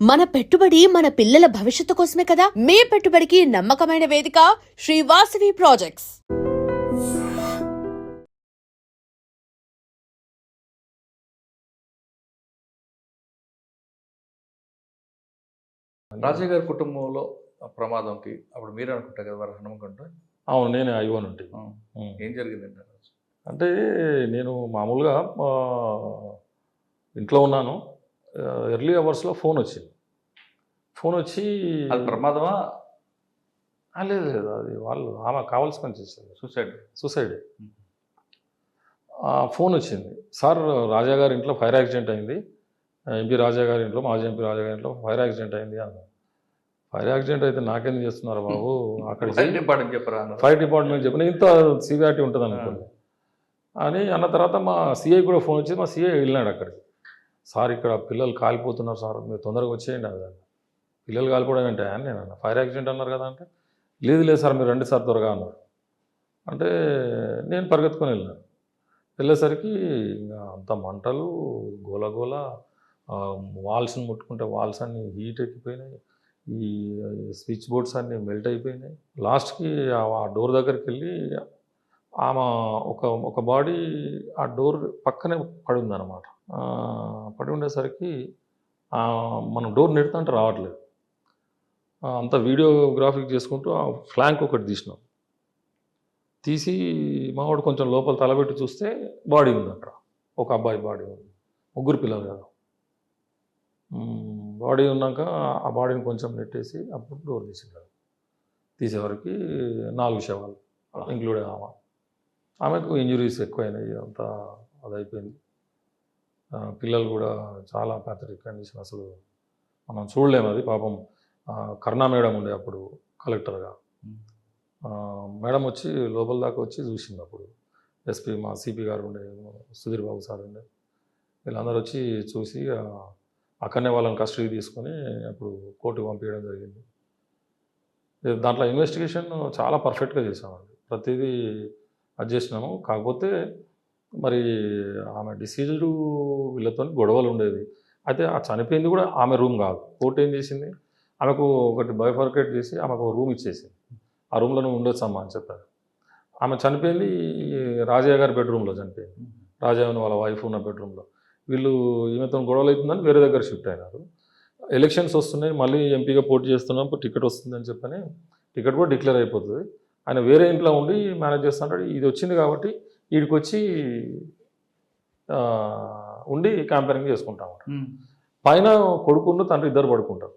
మన పెట్టుబడి మన పిల్లల భవిష్యత్తు కోసమే కదా? మీ పెట్టుబడికి నమ్మకమైన వేదిక శ్రీవాసవి ప్రాజెక్ట్స్ రాజయ్య గారి కుటుంబంలో ఆ ప్రమాదంకి అప్పుడు మీరే అనుకుంటారు కదా వారు హనుమకుంట అవును నేను ఐవన్ ఉంటే. ఏం జరిగిందండి రోజు? అంటే నేను మామూలుగా ఇంట్లో ఉన్నాను. ఎర్లీ అవర్స్లో ఫోన్ వచ్చింది. ఫోన్ వచ్చి అది ప్రమాదమా? లేదు లేదు అది వాళ్ళు ఆమె కావాల్సి పని చేసేది సూసైడ్ సూసైడ్ ఫోన్ వచ్చింది. సార్ రాజా గారి ఇంట్లో ఫైర్ యాక్సిడెంట్ అయింది. ఎంపీ రాజా గారి ఇంట్లో మాజీ ఎంపీ రాజా గారి ఇంట్లో ఫైర్ యాక్సిడెంట్ అయింది అన్న ఫైర్ యాక్సిడెంట్ అయితే నాకేం చేస్తున్నారు బాబు? అక్కడ ఫైర్ డిపార్ట్మెంట్ చెప్పరా అన్నారు. ఫైర్ డిపార్ట్మెంట్ చెప్పిన ఇంత సివియారిటీ ఉంటుంది అనుకోండి అని అన్న తర్వాత మా సిఐ కూడా ఫోన్ వచ్చి మా సిఐ వెళ్ళినాడు అక్కడికి. సార్ ఇక్కడ పిల్లలు కాలిపోతున్నారు సార్ మీరు తొందరగా వచ్చేయండి అది పిల్లలు కాలిపోవడం ఏంటి అని నేను అన్న ఫైర్ యాక్సిడెంట్ అన్నారు కదా అంటే లేదు లేదు సార్ మీరు రండి సార్ త్వరగా అన్నారు. అంటే నేను పరిగెత్తుకొని వెళ్ళాను. వెళ్ళేసరికి ఇంకా అంత మంటలు గోల వాల్స్ని ముట్టుకుంటే వాల్స్ అన్నీ హీట్ ఎక్కిపోయినాయి. ఈ స్విచ్ బోర్డ్స్ అన్నీ మెల్ట్ అయిపోయినాయి. లాస్ట్కి ఆ డోర్ దగ్గరికి వెళ్ళి ఆమె ఒక ఒక బాడీ ఆ డోర్ పక్కనే పడి పడి ఉండేసరికి మనం డోర్ నెడుతుంటే రావట్లేదు. అంత వీడియోగ్రాఫిక్ చేసుకుంటూ ఆ ఫ్లాంక్ ఒకటి తీసినాం. తీసి మావాడు కొంచెం లోపల తలబెట్టి చూస్తే బాడీ ఉంది అక్కడ ఒక అబ్బాయి బాడీ ఉంది. ముగ్గురు పిల్లలు కదా. బాడీ ఉన్నాక ఆ బాడీని కొంచెం నెట్టేసి అప్పుడు డోర్ తీసిండారు తీసేవరకు నాలుగు శవాలు ఇంక్లూడ్ ఆమె. ఆమెకు ఇంజురీస్ ఎక్కువైనాయి అంతా అదైపోయింది. ఆ, పిల్లలు కూడా చాలా ప్యాథటిక్ కండిషన్ అసలు మనం చూడలేము అది పాపం. కరుణా మేడం ఉండే అప్పుడు కలెక్టర్గా మేడం వచ్చి లోపల దాకా వచ్చి చూసింది అప్పుడు. ఎస్పీ మా సిపి గారు ఉండే సుధీర్ బాబు సార్ ఉండే. వీళ్ళందరూ వచ్చి చూసి అక్కడనే వాళ్ళని కస్టడీ తీసుకొని అప్పుడు కోర్టు పంపించడం జరిగింది. దాంట్లో ఇన్వెస్టిగేషన్ చాలా పర్ఫెక్ట్గా చేసామండి ప్రతిదీ అది చేసినాము. కాకపోతే మరి ఆమె డిసీజ్డ్ వీళ్ళతో గొడవలు ఉండేది అయితే ఆ చనిపోయింది కూడా ఆమె రూమ్ కాదు. కోర్టు ఏం చేసింది? ఆమెకు ఒకటి బయోఫర్కేట్ చేసి ఆమెకు ఒక రూమ్ ఇచ్చేసింది. ఆ రూమ్లో నువ్వు ఉండొచ్చమ్మా అని చెప్పారు. ఆమె చనిపోయింది రాజయ్య గారి బెడ్రూమ్లో చనిపోయింది. రాజయ్య వాళ్ళ వైఫ్ ఉన్న బెడ్రూమ్లో. వీళ్ళు ఈమెతో గొడవలు అవుతుందని వేరే దగ్గర షిఫ్ట్ అయినారు. ఎలక్షన్స్ వస్తున్నాయి మళ్ళీ ఎంపీగా పోటీ చేస్తున్నాం టికెట్ వస్తుందని చెప్పని టికెట్ కూడా డిక్లేర్ అయిపోతుంది. ఆయన వేరే ఇంట్లో ఉండి మేనేజ్ చేస్తుంటాడు. ఇది వచ్చింది కాబట్టి వీడికి వచ్చి ఆ, ఉండి క్యాంపెయినింగ్ చేసుకుంటాం పైన కొడుకున్న తండ్రి ఇద్దరు పడుకుంటారు.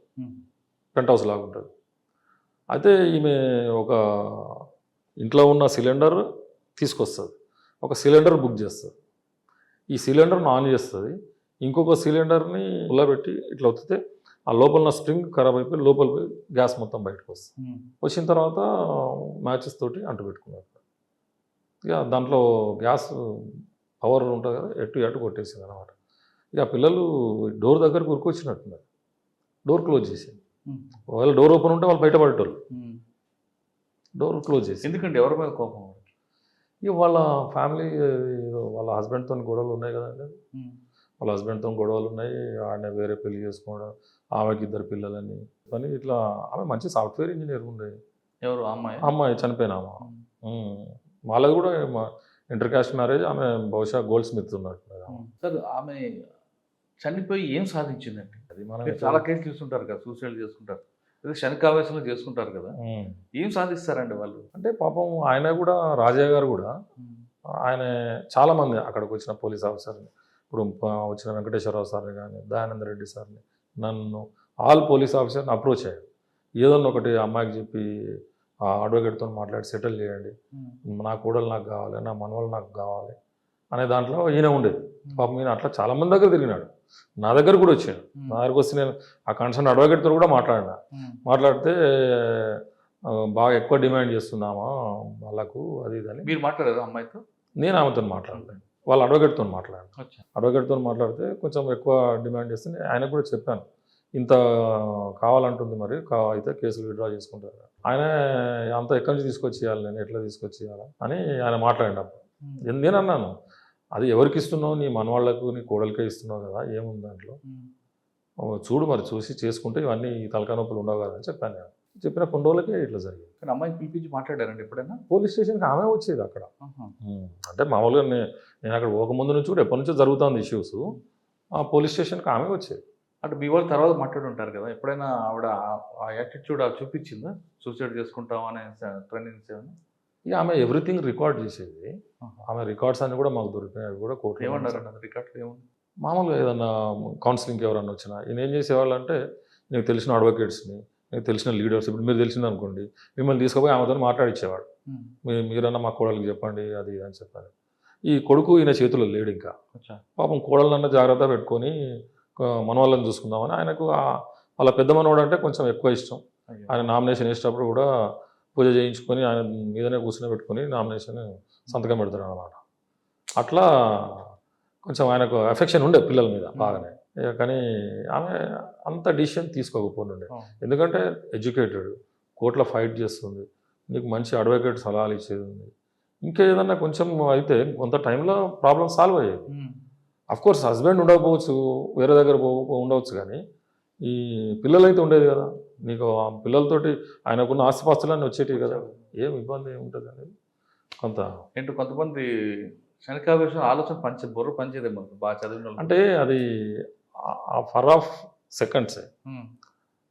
పెంట్ హౌస్ లాగా ఉంటుంది. అయితే ఈమె ఒక ఇంట్లో ఉన్న సిలిండర్ తీసుకొస్తుంది. ఒక సిలిండర్ బుక్ చేస్తుంది. ఈ సిలిండర్ను ఆన్ చేస్తుంది. ఇంకొక సిలిండర్ని ఉల్లబెట్టి ఇట్లా వస్తే ఆ లోపల ఉన్న స్ప్రింగ్ ఖరాబ్ అయిపోయి లోపల గ్యాస్ మొత్తం బయటకు వస్తుంది. వచ్చిన తర్వాత మ్యాచెస్ తోటి అంటు పెట్టుకున్నారు ఇక దాంట్లో గ్యాస్ పవర్ ఉంటుంది కదా ఎటు ఎటు కొట్టేసింది అనమాట ఇక పిల్లలు డోర్ దగ్గరకు ఉరికొచ్చినట్టున్నారు. డోర్ క్లోజ్ చేసింది. ఒకవేళ డోర్ ఓపెన్ ఉంటే వాళ్ళు బయటపడేటోళ్ళు. డోర్ క్లోజ్ చేసి ఎందుకంటే ఎవరి మీద కోపం ఇక వాళ్ళ ఫ్యామిలీ వాళ్ళ హస్బెండ్తో గొడవలు ఉన్నాయి కదండి వాళ్ళ హస్బెండ్తో గొడవలు ఉన్నాయి. ఆయన వేరే పెళ్ళి చేసుకోవడం ఆమెకి ఇద్దరు పిల్లలని. అని ఇట్లా ఆమె మంచి సాఫ్ట్వేర్ ఇంజనీర్ ఉండే. ఎవరు? అమ్మాయి? అమ్మాయి చనిపోయిన ఆమె. ఉమ్. వాళ్ళది కూడా ఇంటర్ కాస్ట్ మ్యారేజ్ ఆమె బహుశా గోల్డ్ స్మిత్ ఉన్నట్టు సార్ ఆమె చనిపోయి ఏం సాధించిందండి? అది మనం చాలా కేసులు చూస్తుంటారు కదా సూసైడ్ చేసుకుంటారు. అదే శనికావేశంలో చేసుకుంటారు కదా. ఏం సాధిస్తారండి వాళ్ళు? అంటే పాపం ఆయన కూడా రాజయ్య గారు కూడా ఆయన చాలామంది అక్కడికి వచ్చిన పోలీస్ ఆఫీసర్ని ఇప్పుడు వచ్చిన వెంకటేశ్వరరావు సార్ని కానీ దయానంద రెడ్డి సార్ని నన్ను ఆల్ పోలీస్ ఆఫీసర్ని అప్రోచ్ అయ్యాడు ఏదన్నా ఒకటి అమ్మాయికి చెప్పి ఆ అడ్వకేట్తో మాట్లాడి సెటిల్ చేయండి. నా కూడలు నాకు కావాలి నా మనవలు నాకు కావాలి అనే దాంట్లో ఈయన ఉండేది. పాపం ఈయన అట్లా చాలా మంది దగ్గర తిరిగినాడు. నా దగ్గర కూడా వచ్చాడు. నా దగ్గరకు వస్తే నేను ఆ కన్సర్న్ అడ్వకేట్తో కూడా మాట్లాడినా. మాట్లాడితే బాగా ఎక్కువ డిమాండ్ చేస్తున్నామా వాళ్ళకు అది ఇది అని. మీరు మాట్లాడారు అమ్మాయితో? నేను ఆమెతో మాట్లాడలేను వాళ్ళ అడ్వకేట్తో మాట్లాడాను. అడ్వకేట్తో మాట్లాడితే కొంచెం ఎక్కువ డిమాండ్ చేస్తే నేను ఆయనకు కూడా చెప్పాను. ఇంత కావాలంటుంది మరి కా అయితే కేసులు విత్డ్రా చేసుకుంటారు. ఆయన అంత ఎక్కడి నుంచి తీసుకొచ్చి ఇవ్వాలి నేను ఎట్లా తీసుకొచ్చి ఇవ్వాలి అని ఆయన మాట్లాడినప్పుడు. నేను- నేను అన్నాను అది ఎవరికి ఇస్తున్నావు నీ మనవాళ్ళకు నీ కోడలికే ఇస్తున్నావు కదా ఏముంది దాంట్లో? "ఓ, చూడు మరి చూసి చేసుకుంటే ఇవన్నీ తలకాయ నొప్పులు ఉండవు కదా అని చెప్పాను నేను. చెప్పిన కొన్ని రోజులకే ఇట్లా జరిగింది. కానీ అమ్మాయిని పిలిపించి మాట్లాడారండి ఎప్పుడైనా? పోలీస్ స్టేషన్కి ఆమె వచ్చేది అక్కడ. అంటే మామూలుగా నేను అక్కడ పోకముందు నుంచి కూడా ఎప్పటి నుంచో జరుగుతుంది ఇష్యూస్. ఆ పోలీస్ స్టేషన్కి ఆమె వచ్చేది. అంటే మీ వాళ్ళు తర్వాత మాట్లాడి ఉంటారు కదా ఎప్పుడైనా ఆవిడ ఆ- యాటిట్యూడ్ చూపించిందా? సూసైడ్ చేసుకుంటాం అనే ట్రైనింగ్స్ ఏమైనా? ఇక ఆమె ఎవ్రీథింగ్ రికార్డ్ చేసేది. ఆమె రికార్డ్స్ అన్ని కూడా మాకు దొరికినాయి అవి కూడా కోర్టు ఏమన్నారు అది రికార్డులు ఏముంది? మామూలుగా ఏదన్నా కౌన్సిలింగ్కి ఎవరన్నా వచ్చినా ఈయన ఏం చేసేవాళ్ళు అంటే నీకు తెలిసిన అడ్వకేట్స్ని నీకు తెలిసిన లీడర్స్ ఇప్పుడు మీరు తెలిసింది అనుకోండి మిమ్మల్ని తీసుకుపోయి ఆమెతో మాట్లాడిచ్చేవాడు. మీరన్నా మా కోడలికి చెప్పండి అది ఇది అని చెప్పాలి. ఈ కొడుకు ఈయన చేతిలో లేడు ఇంకా. పాపం కోడలన్నా జాగ్రత్త పెట్టుకొని మనవాళ్ళని చూసుకుందామని ఆయనకు వాళ్ళ పెద్ద మనవాడు అంటే కొంచెం ఎక్కువ ఇష్టం. ఆయన నామినేషన్ వేసేటప్పుడు కూడా పూజ చేయించుకొని ఆయన మీదనే కూర్చుని పెట్టుకొని నామినేషన్ సంతకం పెడతాడు అనమాట అట్లా కొంచెం ఆయనకు ఎఫెక్షన్ ఉండే పిల్లల మీద బాగానే. కానీ ఆమె అంత డిసిషన్ తీసుకోకపోతుండే. ఆ. ఎందుకంటే ఎడ్యుకేటెడ్ కోర్టులో ఫైట్ చేస్తుంది. నీకు మంచి అడ్వకేట్ సలహాలు ఇచ్చేది ఉంది. ఇంకా ఏదన్నా కొంచెం అయితే కొంత టైంలో ప్రాబ్లం సాల్వ్ అయ్యేది. కోర్స్ హస్బెండ్ ఉండకపోవచ్చు వేరే దగ్గర పో ఉండవచ్చు కానీ ఈ పిల్లలైతే ఉండేది కదా. నీకు ఆ పిల్లలతోటి ఆయనకున్న ఆస్తిపాస్తులన్నీ వచ్చేటివి కదా. ఏం ఇబ్బంది ఉంటుంది అనేది? కొంత ఏంటో కొంతమంది శనికావేశం ఆలోచన పంచే బుర్ర పంచేదే మనకు బాగా చదివిన వాళ్ళు. అంటే అది ఆ ఫర్ ఆఫ్ సెకండ్స్.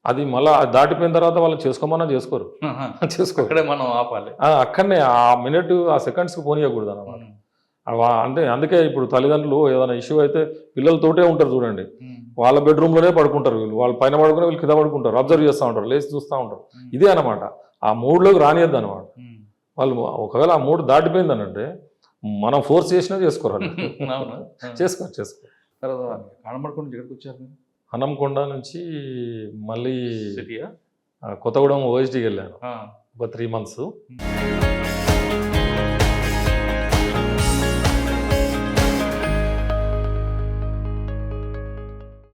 అది మళ్ళీ దాటిపోయిన తర్వాత వాళ్ళు చేసుకోమన్నా చేసుకోరు. ఆహా. చేసుకోరు. అక్కడే మనం ఆపాలి. అక్కడనే ఆ మినిట్ ఆ సెకండ్స్కి పోనీయకూడదు అనమాట ఉమ్. అంటే అందుకే ఇప్పుడు తల్లిదండ్రులు ఏదైనా ఇష్యూ అయితే పిల్లలతోటే ఉంటారు చూడండి. వాళ్ళ బెడ్రూమ్లోనే పడుకుంటారు వీళ్ళు. వాళ్ళు పైన పడుకుని వీళ్ళు కింద పడుకుంటారు. అబ్జర్వ్ చేస్తూ ఉంటారు. లేచి చూస్తూ ఉంటారు. ఇదే అనమాట ఆ మూడ్లోకి రానియద్దు అనమాట. వాళ్ళు ఒకవేళ ఆ మూడు దాటిపోయిందనంటే మనం ఫోర్స్ చేసినా ఆ. చేసుకో చేసుకో ఎక్కడికి వచ్చారు హనంకొండ నుంచి మళ్ళీ కొత్తగూడెం ఓఎస్డీకి వెళ్ళాను. ఒక త్రీ మంత్స్.